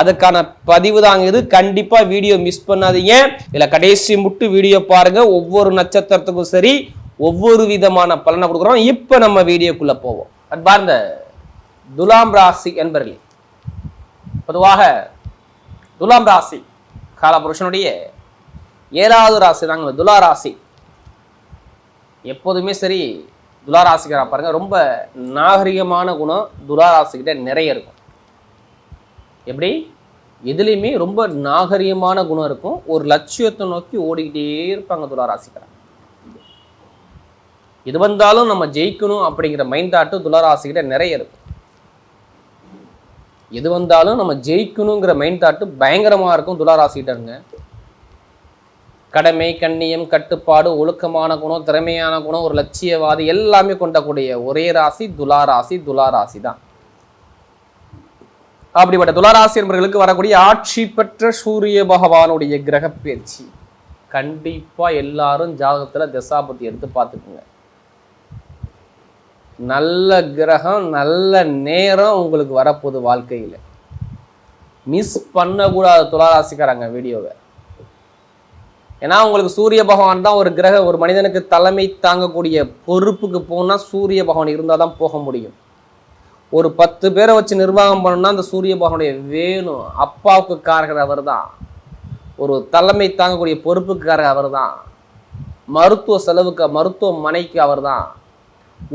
அதுக்கான பதிவு தாங்க இது கண்டிப்பா வீடியோ மிஸ் பண்ணாதீங்க. இதுல கடைசி முட்டு வீடியோ பாருங்க. ஒவ்வொரு நட்சத்திரத்துக்கும் சரி ஒவ்வொரு விதமான பலனை கொடுக்குறோம். இப்ப நம்ம வீடியோக்குள்ள போவோம். அன்பார்ந்த துலாம் ராசி என்பர்களே. பொதுவாக துலாம் ராசி காலபுருஷனுடைய ஏழாவது ராசி தாங்க. துலா ராசி. எப்போதுமே சரி துலா ராசிக்காரா பாருங்க. ரொம்ப நாகரிகமான குணம் துலா ராசிக்கிட்ட நிறைய இருக்கும். எப்படி? எதுலேயுமே ரொம்ப நாகரிகமான குணம் இருக்கும். ஒரு லட்சியத்தை நோக்கி ஓடிக்கிட்டே இருப்பாங்க துலா எது வந்தாலும் நம்ம ஜெயிக்கணும் அப்படிங்கிற மைண்ட் தாட்டு துலா ராசிக்கிட்ட நிறைய இருக்கும். எது வந்தாலும் நம்ம ஜெயிக்கணுங்கிற மைண்ட் தாட்டு பயங்கரமா இருக்கும் துளாராசிக்கிட்ட இருங்க கடமை கண்ணியம் கட்டுப்பாடு ஒழுக்கமான குணம் திறமையான குணம் ஒரு லட்சியவாதி எல்லாமே கொண்டக்கூடிய ஒரே ராசி துலா ராசி துலா ராசி தான் அப்படிப்பட்ட துளாராசி என்பவர்களுக்கு வரக்கூடிய ஆட்சி பெற்ற சூரிய பகவானுடைய கிரக பயிற்சி. கண்டிப்பா எல்லாரும் ஜாதகத்துல தசாபதி எடுத்து பார்த்துக்குங்க. நல்ல கிரகம் நல்ல நேரம் உங்களுக்கு வரப்போகுது வாழ்க்கையில். மிஸ் பண்ணக்கூடாது துளாராசிக்காரங்க வீடியோவை. ஏன்னா உங்களுக்கு சூரிய பகவான் தான் ஒரு கிரக ஒரு மனிதனுக்கு தலைமை தாங்கக்கூடிய பொறுப்புக்கு போனால் சூரிய பகவான் இருந்தால் தான் போக முடியும். ஒரு பத்து பேரை வச்சு நிர்வாகம் பண்ணணும்னா அந்த சூரிய பகவானுடைய வேணும். அப்பாவுக்கு காரகர் அவர் தான் ஒரு தலைமை தாங்கக்கூடிய பொறுப்புக்காரர் அவர் தான் மருத்துவ செலவுக்கு மருத்துவமனைக்கு அவர் தான்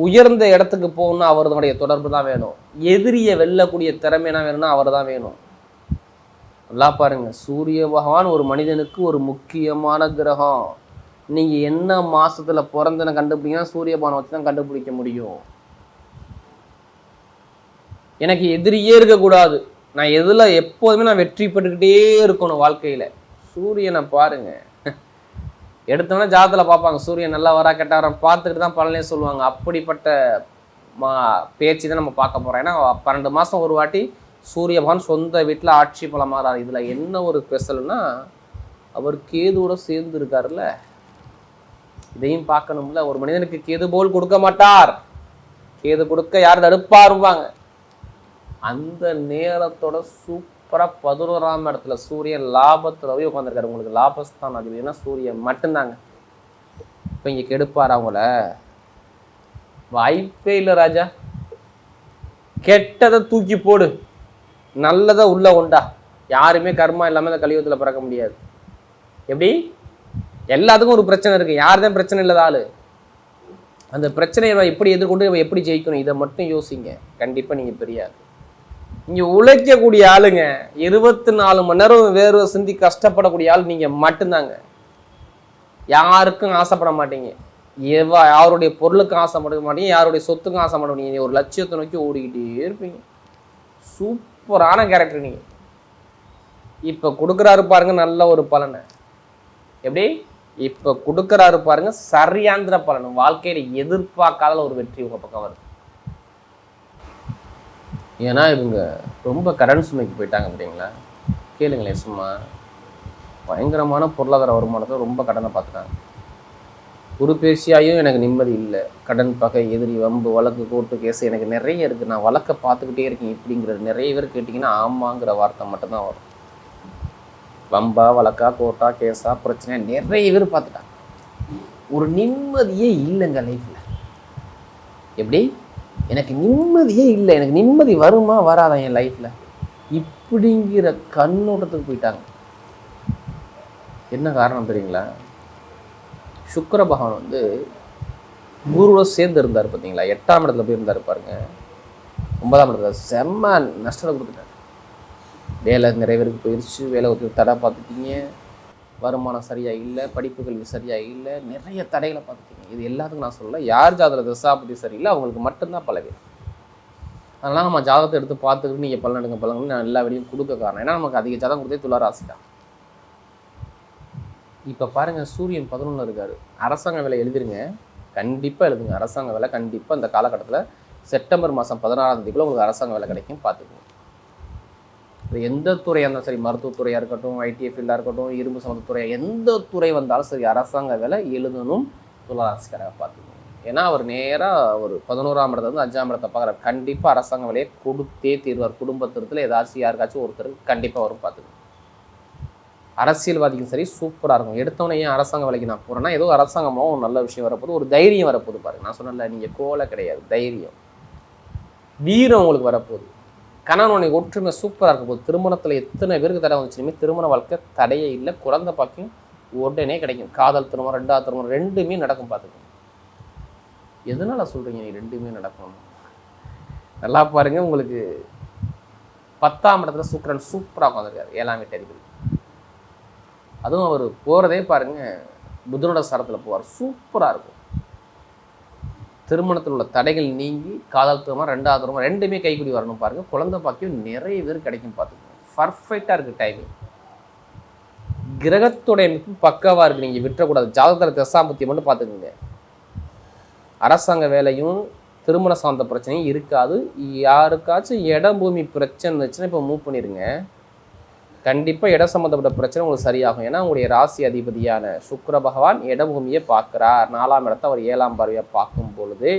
உயர்ந்த இடத்துக்கு போகணும்னா அவருடைய தொடர்பு தான் வேணும். எதிரியை வெல்லக்கூடிய திறமைனா வேணும்னா அவர் தான் வேணும். நல்லா பாருங்க. சூரிய பகவான் ஒரு மனிதனுக்கு ஒரு முக்கியமான கிரகம். நீங்கள் என்ன மாதத்தில் பிறந்தன கண்டுபிடிங்கன்னா சூரிய பகவானை வச்சு தான் கண்டுபிடிக்க முடியும். எனக்கு எதிரியே இருக்கக்கூடாது. நான் எதில் எப்போதுமே நான் வெற்றி பெற்றுக்கிட்டே இருக்கணும் வாழ்க்கையில். சூரியனை பாருங்க. எடுத்தோன்னே ஜாதத்தில் பார்ப்பாங்க சூரியன் நல்லா வரா கெட்டா வரா பார்த்துக்கிட்டு தான் பலனே சொல்லுவாங்க. அப்படிப்பட்ட மா பேச்சு தான் நம்ம பார்க்க போகிறோம் ஏன்னா பன்னெண்டு மாதம் ஒரு வாட்டி சூரிய பகவான் சொந்த வீட்டில் ஆட்சி பலமாறாரு இதில் என்ன ஒரு ஸ்பெஷல்னா அவர் கேதுவோட சேர்ந்து இருக்காருல்ல. இதையும் பார்க்கணும்ல. ஒரு மனிதனுக்கு கேது போல் கொடுக்க மாட்டார். கேது கொடுக்க யார் தடுப்பாருவாங்க அந்த நேரத்தோட சூப்பரா பதினோராம் இடத்துல சூரியன் லாபத்தில் போய் உட்காந்துருக்காரு உங்களுக்கு லாபஸ்தான் அது ஏன்னா சூரியன் மட்டும்தாங்க. இப்போ இங்கே கெடுப்பார் அவங்கள வாய்ப்பே இல்லை ராஜா. கெட்டதை தூக்கி போடு. நல்லதை உள்ள உண்டா யாருமே கர்மா இல்லாமல் அந்த கலியுகத்துல பிறக்க முடியாது. எப்படி? எல்லாத்துக்கும் ஒரு பிரச்சனை இருக்குது யார் தான் பிரச்சனை இல்லாத ஆள்? அந்த பிரச்சனையை எப்படி எதிர்கொண்டு எப்படி ஜெயிக்கணும்? இதை மட்டும் யோசிங்க. கண்டிப்பாக நீங்கள் பெரியாது இங்கே உழைக்கக்கூடிய ஆளுங்க இருபத்தி நாலு மணி நேரம் வேறு சிந்தி கஷ்டப்படக்கூடிய ஆள் நீங்கள் மட்டும்தாங்க. யாருக்கும் ஆசைப்பட மாட்டீங்க. எவ்வா யாருடைய பொருளுக்கும் ஆசைப்பட மாட்டீங்க யாருடைய சொத்துக்கும் ஆசைப்பட மாட்டீங்க. ஒரு லட்சியத்தை நோக்கி ஓடிக்கிட்டே இருப்பீங்க. சூப்பரான கேரக்டர் நீங்கள் இப்போ கொடுக்குறாரு பாருங்க நல்ல ஒரு பலனை. எப்படி? இப்போ கொடுக்குறாரு பாருங்க சரியாந்திர பலன். வாழ்க்கையில எதிர்பார்க்காத ஒரு வெற்றி உங்கள் பக்கம் வருது. ஏன்னா இவங்க ரொம்ப கடன் சுமைக்கு போயிட்டாங்க பார்த்தீங்களா கேளுங்களேன் சும்மா. பயங்கரமான பொருளாதார வருமானத்தை ரொம்ப கடனை பார்த்துட்டாங்க. ஒரு பேசியாயும் எனக்கு நிம்மதி இல்லை. கடன் பகை எதிரி வம்பு வழக்கு கோர்ட்டு கேஸ் எனக்கு நிறைய இருக்குது நான் வழக்கை பார்த்துக்கிட்டே இருக்கேன். இப்படிங்கிறது நிறைய பேர் கேட்டிங்கன்னா ஆமாங்கிற வார்த்தை மட்டும்தான் வரும். வம்பா வழக்கா கோர்ட்டா கேஸா பிரச்சனை நிறைய பேர் பார்த்துட்டாங்க. ஒரு நிம்மதியே இல்லைங்க லைஃப்பில் எப்படி? எனக்கு நிம்மதியே இல்லை. எனக்கு நிம்மதி வருமா வராதா என் லைஃப்பில் இப்படிங்கிற கண்ணோட்டத்துக்கு போயிட்டாங்க. என்ன காரணம் தெரியுங்களா? சுக்கர பகவான் வந்து குருவோட சேர்ந்து இருந்தார் பார்த்தீங்களா எட்டாம் இடத்துல போய் இருந்தார் பாருங்க. ஒன்பதாம் இடத்துல செம்ம நஷ்டத்தை கொடுத்துட்டார். வேலை நிறைய பேருக்கு போயிடுச்சு வேலை ஒரு தடை பார்த்துட்டீங்க. வருமானம் சரியாக இல்லை படிப்பு கல்வி இல்லை நிறைய தடைகளை பார்த்துட்டீங்க. இது எல்லாத்துக்கும் நான் சொல்லலை. யார் ஜாதகத்தில் திசாபதி சரியில்லை அவங்களுக்கு மட்டும்தான் பலவீனம் அதனால் நம்ம ஜாதகத்தை எடுத்து பார்த்துக்கிட்டு நீங்கள் பலன் எடுங்க பலன் நான் எல்லா வெளியும் கொடுக்க காரணம். ஏன்னா நமக்கு அதிக ஜாதகம் கொடுத்தே துளாராசி தான் இப்போ பாருங்கள் சூரியன் பதினொன்று இருக்காரு. அரசாங்க வேலை எழுதிருங்க. கண்டிப்பாக எழுதுங்க. அரசாங்க வேலை கண்டிப்பாக இந்த காலகட்டத்தில் செப்டம்பர் மாதம் பதினாறாம் தேதிக்குள்ள உங்களுக்கு அரசாங்க வேலை கிடைக்கும் பார்த்துக்கோங்க. இது எந்த துறையாக இருந்தாலும் சரி மருத்துவத்துறையாக இருக்கட்டும் ஐடி ஃபீல்டாக இருக்கட்டும் இரும்பு சம்மந்தத்துறையாக எந்த துறை வந்தாலும் சரி அரசாங்க வேலை எழுதணும் துளாராசிக்காராக பார்த்துக்கணும். ஏன்னா அவர் நேராக ஒரு பதினோராம் இடத்துல வந்து அஞ்சாம் இடத்தை பார்க்குறாரு. கண்டிப்பாக அரசாங்க வேலையை கொடுத்தே தீர்வார். குடும்பத்திரத்தில் ஏதாச்சும் யாருக்காச்சும் ஒருத்தர் கண்டிப்பாக வரும் பார்த்துக்கணும். அரசியல்வாதிக்கும் சரி சூப்பராக இருக்கும். எடுத்தவனே ஏன் அரசாங்க வேலைக்கு நான் போகிறேன்னா ஏதோ அரசாங்கமாக ஒரு நல்ல விஷயம் வரப்போது ஒரு தைரியம் வரப்போகுது பாருங்க. நான் சொன்னல நீங்கள் கோலை கிடையாது தைரியம். வீரம் உங்களுக்கு வரப்போகுது. கணவனுடைய ஒற்றுமை சூப்பராக இருக்கும் போது திருமணத்தில் எத்தனை பேருக்கு தடை வந்துச்சுமே திருமண வாழ்க்கை தடையே இல்லை. குறைந்த பாக்கியம் உடனே கிடைக்கும். காதல் திருமணம் ரெண்டாவது திருமணம் ரெண்டுமே நடக்கும் பார்த்துக்கோங்க எதனால சொல்கிறீங்க நீ ரெண்டுமே நடக்கும் நல்லா பாருங்க உங்களுக்கு பத்தாம் இடத்துல சுக்கரன் சூப்பராக உட்காந்துருக்காரு ஏழாம் வீட்டு அதிபதி. அதுவும் அவர் போகிறதே பாருங்க புதனோட சரத்தில் போவார். சூப்பராக இருக்கும். திருமணத்தில் உள்ள தடைகள் நீங்கி காதல் திருமணம் ரெண்டாவது திருமணம் ரெண்டுமே கைக்குடி வரணும் பாருங்கள் குழந்தை பாக்கியம் நிறைய பேர் கிடைக்கும் பார்த்துக்கோங்க. பர்ஃபெக்டாக இருக்குது டைமிங் கிரகத்துடைய அமைப்பு பக்காவாக நீங்கள் விட்டுறக்கூடாது. ஜாதகத்தில் தசாம்பத்தியம் மட்டும் பார்த்துக்கோங்க. அரசாங்க வேலையும் திருமண சார்ந்த பிரச்சனையும் இருக்காது. யாருக்காச்சும் இடம் பூமி பிரச்சனை இருந்துச்சுன்னா இப்போ மூவ் பண்ணிடுங்க கண்டிப்பாக இடம் சம்மந்தப்பட்ட பிரச்சனை உங்களுக்கு சரியாகும். ஏன்னா உங்களுடைய ராசி அதிபதியான சுக்கர பகவான் இடபூமியை பார்க்குறார். நாலாம் இடத்த அவர் ஏழாம் பார்வையாக பார்க்கும் இருக்குது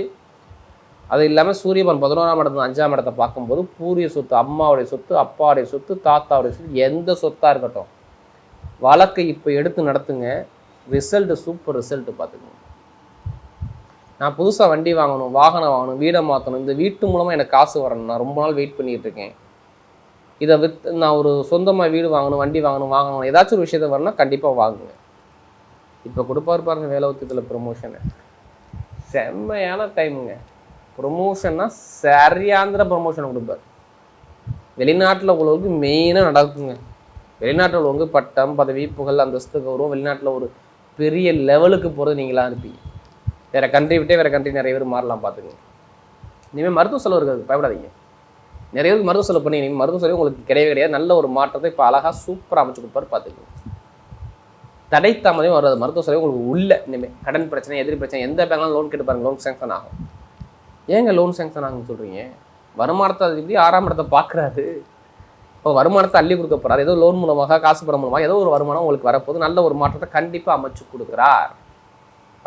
அது இல்லாமல் சூரியபன் பதினோராம் இடத்துல அஞ்சாம் இடத்தை பார்க்கும்போது பூரிய சொத்து அம்மாவுடைய சொத்து அப்பாவுடைய சொத்து தாத்தாவுடைய சொத்து எந்த சொத்தாக இருக்கட்டும். வழக்கை இப்போ எடுத்து நடத்துங்க. ரிசல்ட்டு சூப்பர் ரிசல்ட்டு பார்த்துக்கோங்க. நான் புதுசாக வண்டி வாங்கணும் வாகனம் வாங்கணும் வீடை மாற்றணும் இந்த வீட்டு மூலமாக எனக்கு காசு வரணும். நான் ரொம்ப நாள் வெயிட் பண்ணிகிட்ருக்கேன் இருக்கேன். இதை வித் நான் ஒரு சொந்தமாக வீடு வாங்கணும் வண்டி வாங்கணும் வாங்கணும் ஏதாச்சும் ஒரு விஷயத்த வரணும்னா கண்டிப்பாக வாங்குங்க. இப்போ கொடுப்பாரு பாருங்கள் வேலை உத்தியத்தில் ப்ரொமோஷனை செம்மையான டைமுங்க ப்ரொமோஷன்னா சரியாந்திர ப்ரொமோஷனை கொடுப்பார். வெளிநாட்டில் உள்ளவங்களுக்கு மெயினாக நடக்குங்க. வெளிநாட்டில் உள்ளவங்க பட்டம் பதவி புகழ் அந்தஸ்து கௌரவம் வெளிநாட்டில் ஒரு பெரிய லெவலுக்கு போகிறது நீங்களாக இருப்பீங்க. வேறு கண்ட்ரி விட்டே வேறு கண்ட்ரி நிறைய பேர் மாறலாம் பார்த்துக்கோங்க. இனிமேல் மருத்துவ செலவு இருக்காது பயப்படாதீங்க. நிறைய பேருக்கு மருத்துவ செலவு பண்ணி நீங்கள் மருத்துவ செலவு உங்களுக்கு கிடையவே கிடையாது. நல்ல ஒரு மாற்றத்தை இப்போ அழகாக சூப்பராக அமைச்சு கொடுப்பாரு பார்த்துக்கோங்க. தடை தாமதம் வராது. மருத்துவ செலவு உங்களுக்கு உள்ள இனிமேல் கடன் பிரச்சனை எதிரி பிரச்சனை எந்த பேங்க்லாம் லோன் கேட்டு பாருங்க லோன் சேங்ஷன் ஆகும். ஏங்க லோன் சேங்ஷன் ஆகும்னு சொல்கிறீங்க வருமானத்தை அதிபதி ஆறாம் இடத்தை பார்க்குறாரு. இப்போ வருமானத்தை அள்ளி கொடுக்க போறாரு. ஏதோ லோன் மூலமாக காசு பணம் மூலமாக ஏதோ ஒரு வருமானம் உங்களுக்கு வரப்போகுது. நல்ல ஒரு மாற்றத்தை கண்டிப்பாக அமைச்சு கொடுக்குறார்.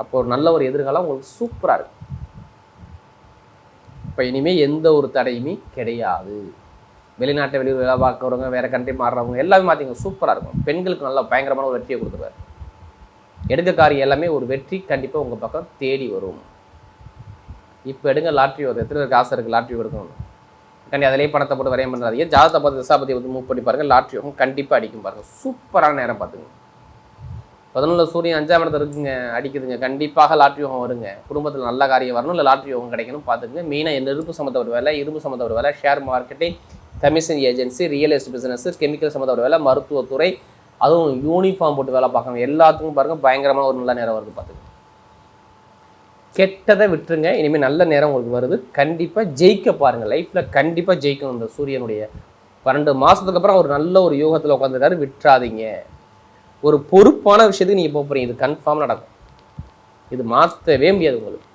அப்போ ஒரு நல்ல ஒரு எதிர்காலம் உங்களுக்கு சூப்பராக இருக்கும். இப்போ இனிமேல் எந்த ஒரு தடையுமே கிடையாது. வெளிநாட்டை வெளியூர் வேலை பார்க்குறவங்க வேற கண்ட்ரி மாறுறவங்க எல்லாமே பார்த்தீங்க சூப்பராக இருக்கும். பெண்களுக்கு நல்லா பயங்கரமான ஒரு வெற்றியை கொடுத்துருவார். எடுக்க காரியம் எல்லாமே ஒரு வெற்றி கண்டிப்பாக உங்கள் பக்கம் தேடி வரும். இப்போ எடுங்க லாட்ரி வரும் எத்தனை பேருக்கு ஆசை இருக்குது லாட்ரி எடுக்கணும் கண்டி அதிலேயே பணத்தை போட்டு வரையம் பண்ணுறாதீங்க ஜாதகத்தை பார்த்து திசாபதி வந்து மூவ் பண்ணி பாருங்கள் லாட்ரி யோகம் கண்டிப்பாக அடிக்கும் பாருங்கள் சூப்பரான நேரம் பார்த்துங்க. பதினொன்றில் சூரியன் அஞ்சாம் இடத்துல இருக்குங்க அடிக்குதுங்க. கண்டிப்பாக லாட்ரி யோகம் வருங்க. குடும்பத்தில் நல்ல காரியம் வரணும் இல்லை லாட்ரி யோகம் கிடைக்கணும் பார்த்துக்குங்க. மெயினாக நெருப்பு சம்மந்தப்பட்ட வேலை இரும்பு சம்மந்தப்பட்ட வேலை ஷேர் மார்க்கெட்டை commission agency real estate business chemical சம்மந்தப்பட்ட வேலை மருத்துவத்துறை அதுவும் யூனிஃபார்ம் போட்டு வேலை பார்க்கணும் எல்லாத்துக்கும் பாருங்கள் பயங்கரமான ஒரு நல்ல நேரம் வருது பார்த்துங்க கெட்டதை விட்டுருங்க இனிமேல் நல்ல நேரம் உங்களுக்கு வருது. கண்டிப்பாக ஜெயிக்க பாருங்கள் லைஃப்பில் கண்டிப்பாக ஜெயிக்கணும் இந்த சூரியனுடைய. பன்னெண்டு மாதத்துக்கு அப்புறம் ஒரு நல்ல ஒரு யோகத்தில் உட்காந்துருக்காரு விட்டுறாதீங்க. ஒரு பொறுப்பான விஷயத்துக்கு நீங்கள் போக போகிறீங்க இது கன்ஃபார்ம் நடக்கும். இது மாற்றவே முடியாது உங்களுக்கு.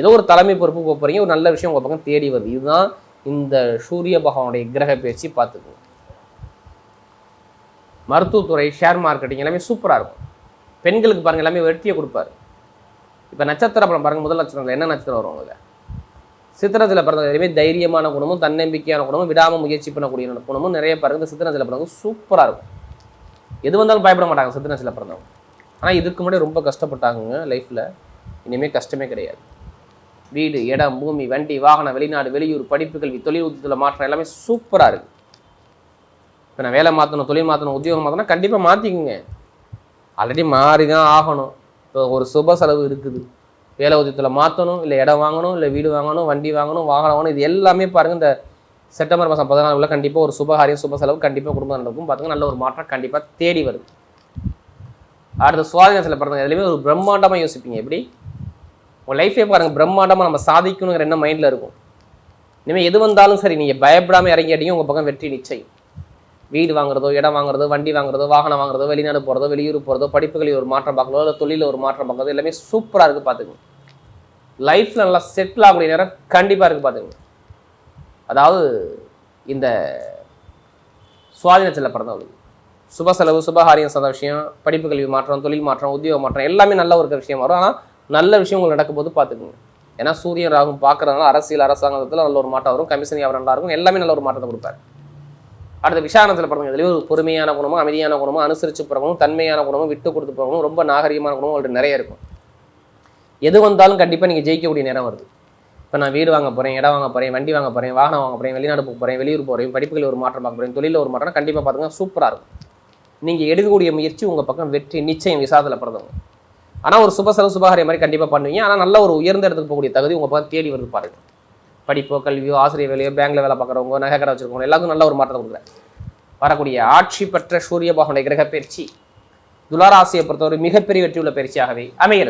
ஏதோ ஒரு தலைமை பொறுப்பு போக போகிறீங்க ஒரு நல்ல விஷயம் உங்கள் பக்கம் தேடி வருது. இதுதான் இந்த சூரிய பகவானுடைய கிரக பேச்சு பார்த்துக்கோங்க. மருத்துவத்துறை ஷேர் மார்க்கெட்டிங் எல்லாமே சூப்பராக இருக்கும். பெண்களுக்கு பாருங்கள் எல்லாமே வெற்றியை கொடுப்பாரு. இப்போ நட்சத்திர படம் பாருங்க முதல் நட்சத்திரத்தில் என்ன நட்சத்திரம் வரும் உங்களுக்கு சித்திரத்தில் பிறந்த எதுவுமே தைரியமான குணமும் தன்னம்பிக்கையான குணமும் விடாமல் முயற்சி பண்ணக்கூடிய குணமும் நிறைய பாருங்க இந்த சித்திரத்தில் பிறந்தவங்க சூப்பராக இருக்கும். எது வந்தாலும் பயப்பட மாட்டாங்க சித்திரத்தில் பிறந்தவங்க. ஆனால் இதுக்கு முன்னாடி ரொம்ப கஷ்டப்பட்டாங்க லைஃப்பில் இனிமேல் கஷ்டமே கிடையாது. வீடு இடம் பூமி வண்டி வாகனம் வெளிநாடு வெளியூர் படிப்பு கல்வி தொழில் உத்தியத்தில் மாற்றம் எல்லாமே சூப்பராக இருக்குது இப்போ நான் வேலை மாற்றணும் தொழில் மாற்றணும் உத்தியோகம் மாற்றணும் கண்டிப்பாக மாற்றிக்குங்க ஆல்ரெடி மாறி தான் ஆகணும். இப்போ ஒரு சுப செலவு இருக்குது. வேலை உத்தியத்தில் மாற்றணும் இல்லை இடம் வாங்கணும் இல்லை வீடு வாங்கணும் வண்டி வாங்கணும் வாகனம் வாங்கணும் இது எல்லாமே பாருங்கள் இந்த செப்டம்பர் மாதம் பதினாலுல கண்டிப்பாக ஒரு சுபகாரியம் சுப செலவு கண்டிப்பாக குடும்பம் நடக்கும். பார்த்துங்க நல்ல ஒரு மாற்றம் கண்டிப்பாக தேடி வருது அடுத்த சுவாதினத்தில் பிறந்த எதுலையுமே ஒரு பிரம்மாண்டமாக யோசிப்பீங்க. எப்படி? உங்கள் லைஃபே பாருங்கள் பிரம்மாண்டமாக நம்ம சாதிக்கணுங்கிற என்ன மைண்டில் இருக்கும். இனிமேல் எது வந்தாலும் சரி நீங்கள் பயப்படாமல் இறங்கி அடிங்க உங்கள் பக்கம் வெற்றி நிச்சயம். வீடு வாங்குறதோ இடம் வாங்குறதோ வண்டி வாங்குறதோ வாகனம் வாங்குறதோ வெளிநாடு போகிறதோ வெளியூர் போகிறதோ படிப்புகளில் ஒரு மாற்றம் பார்க்கறதோ இல்லை தொழிலில் ஒரு மாற்றம் பார்க்கறதோ எல்லாமே சூப்பராக இருக்குது பார்த்துக்கோங்க. லைஃப்பில் நல்லா செட்டில் ஆகக்கூடிய நேரம் கண்டிப்பாக இருக்குது பார்த்துக்கோங்க. அதாவது இந்த சுவாதினத்தில் பிறந்தவங்களுக்கு சுப செலவு சுபகாரியம் சார்ந்த விஷயம் படிப்பு கல்வி மாற்றம் தொழில் மாற்றம் உத்தியோக மாற்றம் எல்லாமே நல்ல ஒரு விஷயம் வரும். ஆனால் நல்ல விஷயங்கள் நடக்கும்போது பார்த்துக்குங்க. ஏன்னா சூரியன் ராகும் பார்க்குறதுனால அரசியல் அரசாங்கத்தில் நல்ல ஒரு மாற்றம் வரும். கமிஷன் வியாபாரம் நல்லா இருக்கும். எல்லாமே நல்ல ஒரு மாற்றத்தை கொடுப்பாரு. அடுத்த விசாரணத்தில் பாருங்க. இதுலேயே ஒரு பொறுமையான குணமும் அமைதியான குணமும் அனுசரித்து போகிறவங்களும் தன்மையான குணமும் விட்டு கொடுத்து போகிறவங்களும் ரொம்ப நாகரிகமான குணமும் அவர்கிட்ட நிறைய இருக்கும். எது வந்தாலும் கண்டிப்பாக நீங்கள் ஜெயிக்கக்கூடிய நேரம் வருது. இப்போ நான் வீடு வாங்க போகிறேன் இடம் வாங்க போகிறேன் வண்டி வாங்க போகிறேன் வாகனம் வாங்க போகிறேன் வெளிநாடு போக போகிறேன் வெளியூர் போகிறேன் படிப்புகளில் ஒரு மாற்றம் பார்க்க போகிறேன் தொழிலில் ஒரு மாற்றம் கண்டிப்பாக பார்த்துங்க சூப்பராக இருக்கும். நீங்கள் எடுக்கக்கூடிய முயற்சி உங்கள் பக்கம் வெற்றி நிச்சயம் விசாதத்தில் பிறந்தவங்க ஆனால் ஒரு சுப செலவு சுபகாரியம் மாதிரி கண்டிப்பாக பண்ணுவீங்க. ஆனால் நல்ல ஒரு உயர்ந்த இடத்துக்கு போகக்கூடிய தகுதி உங்கள் பார்த்து தேடி வருது பாருங்கள் படிப்போ கல்வியோ ஆசிரியர் வேலையோ பேங்கில் வேலை பார்க்குறவங்க நகை கடை வச்சிருக்கவங்க எல்லாருக்கும் நல்ல ஒரு மாற்றத்தை கொடுக்குறேன். வரக்கூடிய ஆட்சி பெற்ற சூரிய பகவனுடைய கிரக பயிற்சி துளாராசியை பொறுத்தவரை மிகப்பெரிய வெற்றியுள்ள பயிற்சியாகவே அமைகிறது.